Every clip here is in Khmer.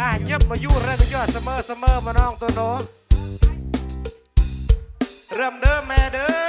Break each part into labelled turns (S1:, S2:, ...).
S1: អាញឹមមកយូររឹងចុះសមើសមើម្ដងទៅនោះរឹមដើមែដើ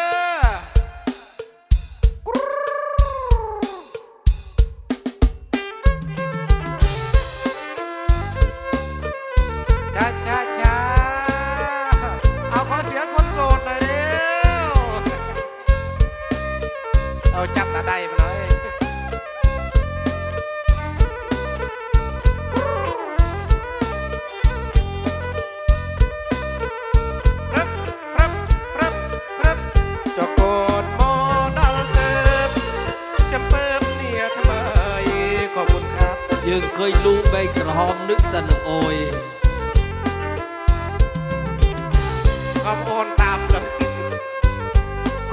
S2: យើងឃើញលូបែកក្រហមនឹងតែនឹងអយ
S1: អបអូនតាមដល់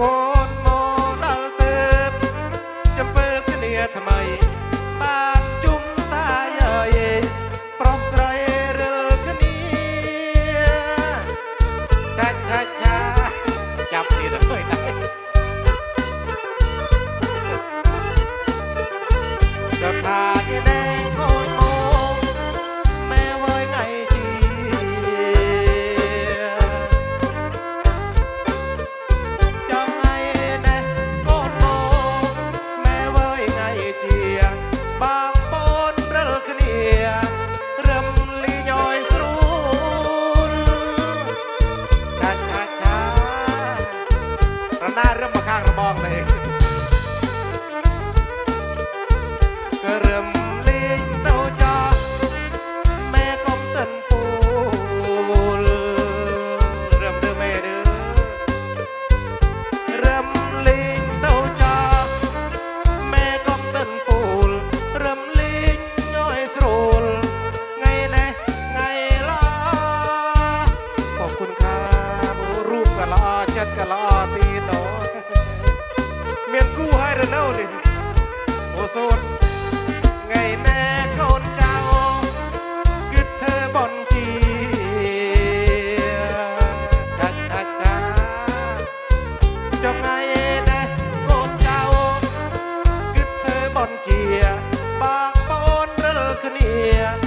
S1: កូនមកដល់ទៅចាំពើគ្នាថ្មីបានជុំតាយអើយប្រុសស្រីរិលគ្នាចាច់ចាច់ចាចាប់គ្នាទៅហើយដែរចត
S2: ថាយេណែ areia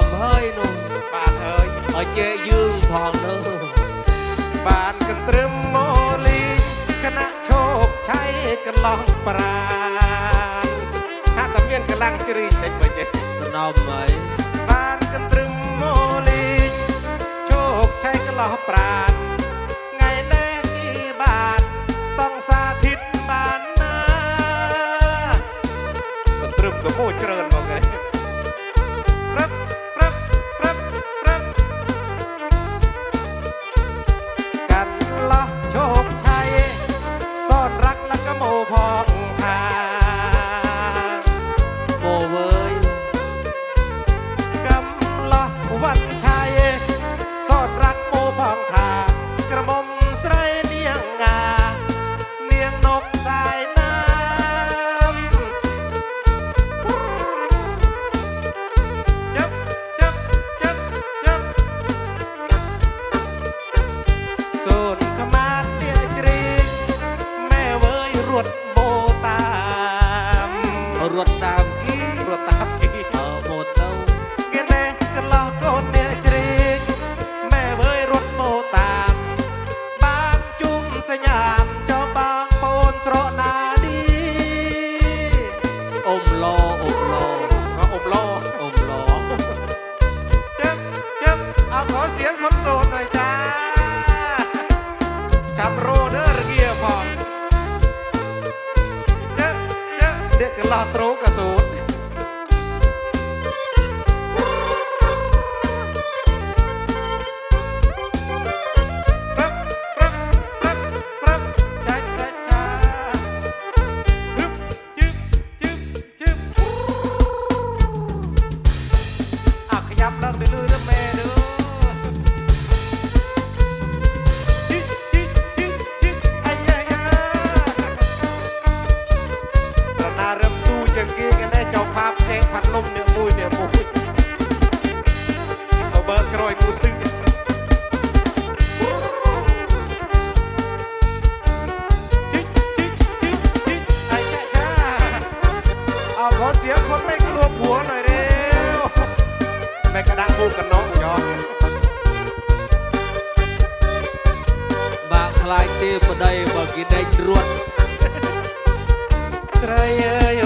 S2: មហើយនោះ
S1: បាទហើយ
S2: ឲ្យជែកយើងផងនោះ
S1: បានកន្ទ្រឹមម៉ូលីគណៈឈោកឆៃកន្លងប្រាហាក់តែមានកម្លាំងជ្រីតិចបើចេះ
S2: សំណោមហើយ
S1: បានកន្ទ្រឹមម៉ូលីឈោកឆៃកន្លងប្រាថ្ងៃនេះគេបានต้องសា
S2: ធិតបានណាកន្ទ្រឹមក៏មួយច្រើនមកឯង over เสียงคนไม่กลัวผัวหน่อยเร็วแม่กระดังมูกันน้องยอม
S1: បាក់ខ្លាយទេប្តីបើគេដេញរត់
S2: ស្រីអើយ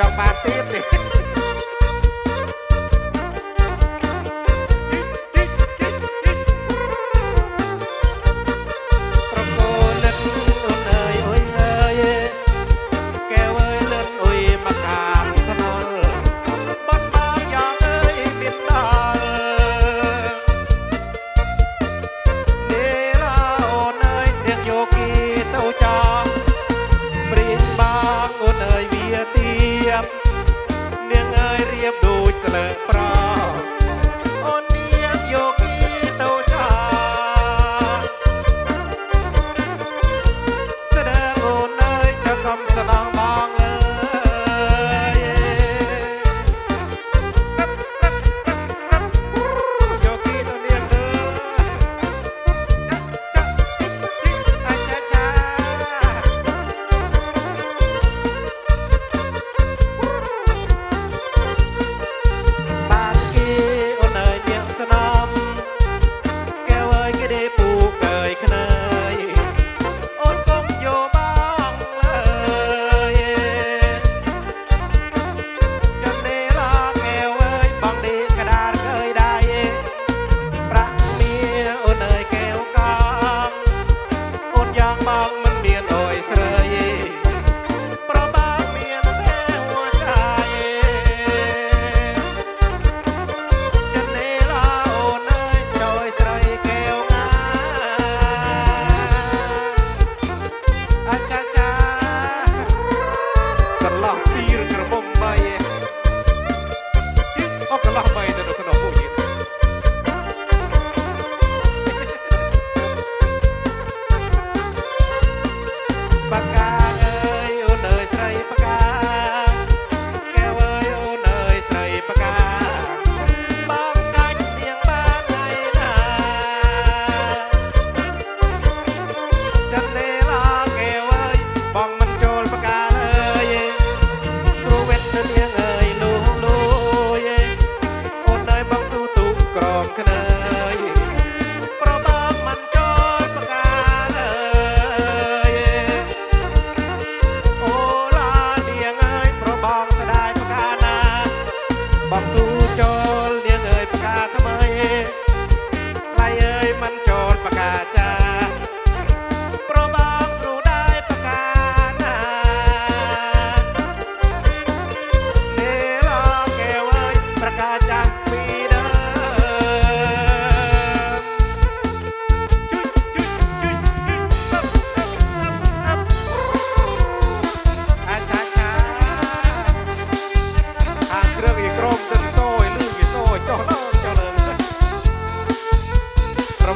S2: Chào bà tiếp đi 前でのこの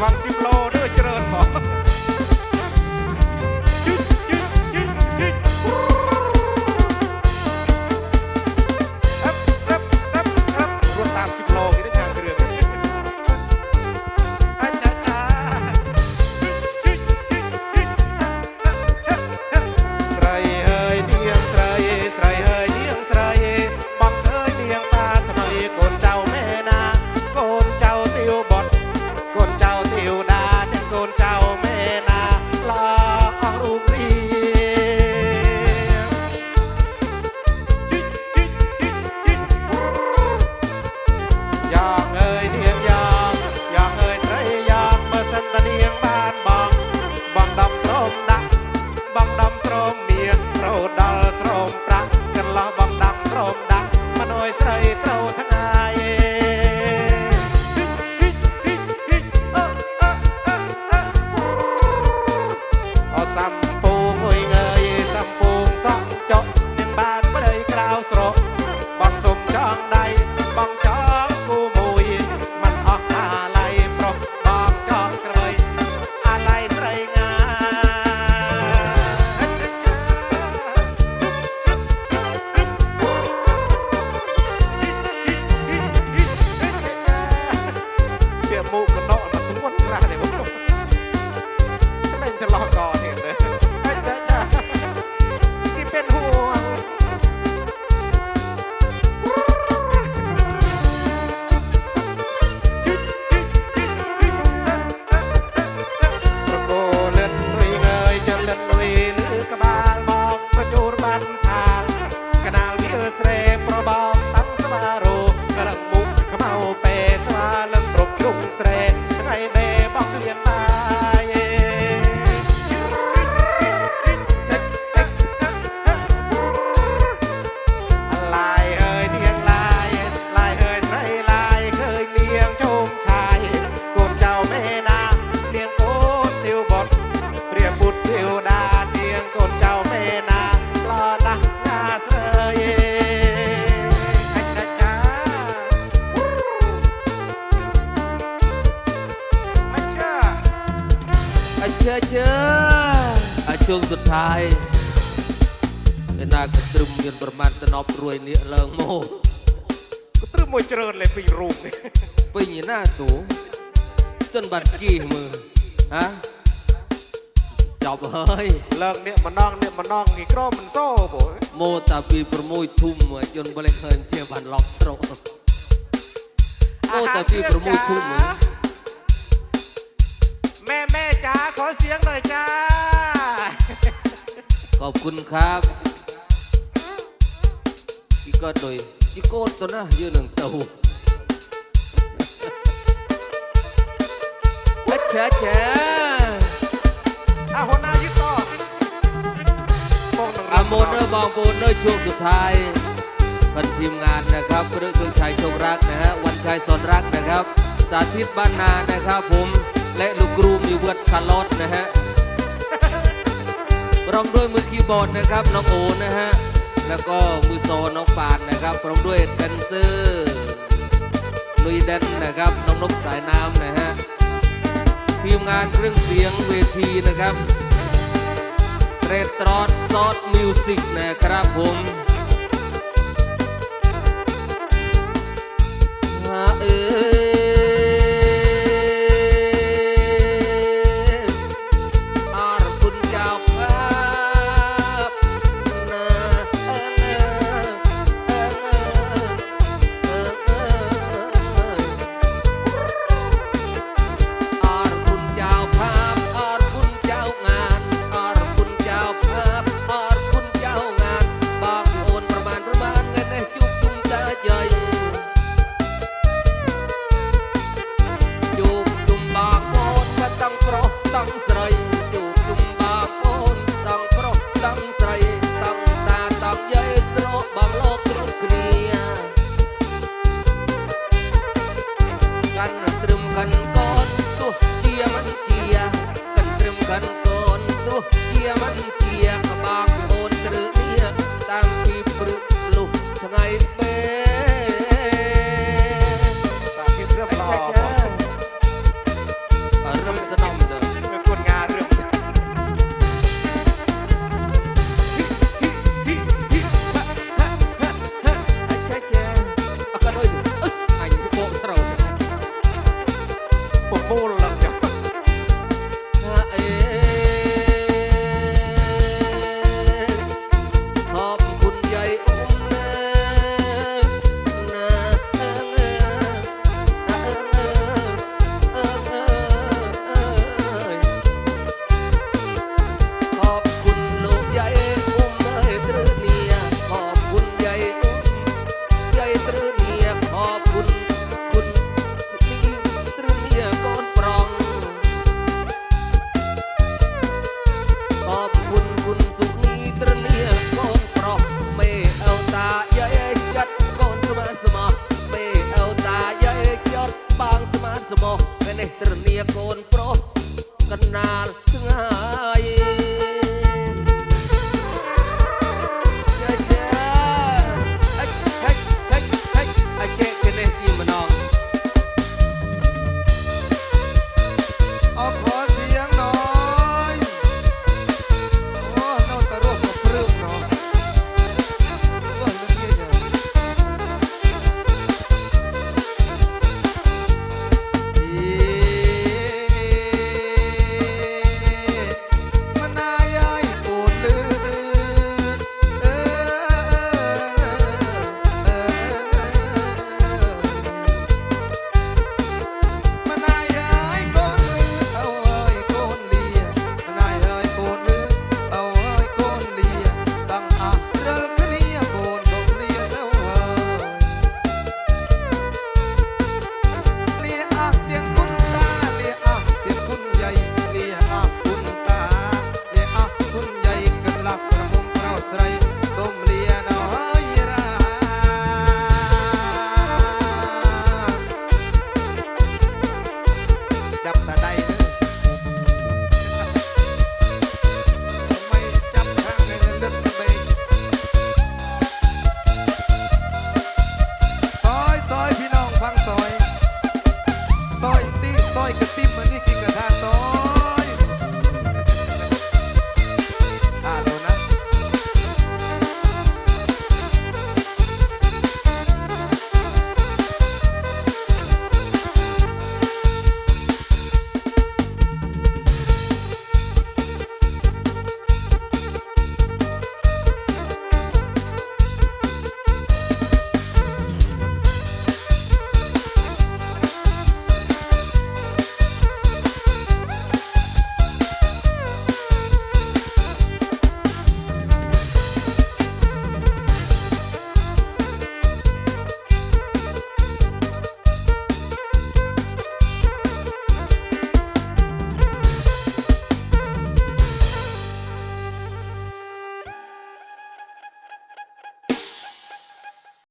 S2: ระ ប ងសុទ្ធហើយឯណាក៏ត្រឹមមានប្រមាណដណប់រួយនេះឡើងមកក៏ត្រឹមមួយច្រើនលេពេញរូបនេះពេញណាទូចិនបាត់គីមើលហាចប់ហើយលើកនេះម្ដងនេះម្ដងងីក្រមិនសោបងម៉ូតាពី6ធុំយន្តបលេខើនជាបានឡប់ស្រុកម៉ូតាពី6ធុំមែមែចាខอเสียง
S1: หน่อยจ้า
S2: อ
S1: บคุณครับอีกก็โดยอีโก้ตัวนะยืนหนึ่งเต้าอาเชะเชะ
S2: อาหัวหน้ายึดต่ออน
S1: อาโมเนอร์บองโปนเนอร์ช่วงสุดท้ายเป็นทีมงานนะครับพฤกษ์ชัยชงรักนะฮะวันชัยสอนรักนะครับ สาธิตบ้านนานะครับผมและลูกกรูมีเวิร์ดคาร์ลอตนะฮะ ร้อมด้วยมือคีย์บอร์ดนะครับ น้องโอนะฮะ แล้วก็มือโซน้องปานนะครับพร้อมด้วยแดนเซอร์ลุยแดนนะครับ น้องนกสายน้ำนะฮะ ทีมงานเครื่องเสียงเวทีนะครับเรตรอนซอสมิวสิกนะครับผม
S3: ទេសត្រនីកូនប្រុសកណាល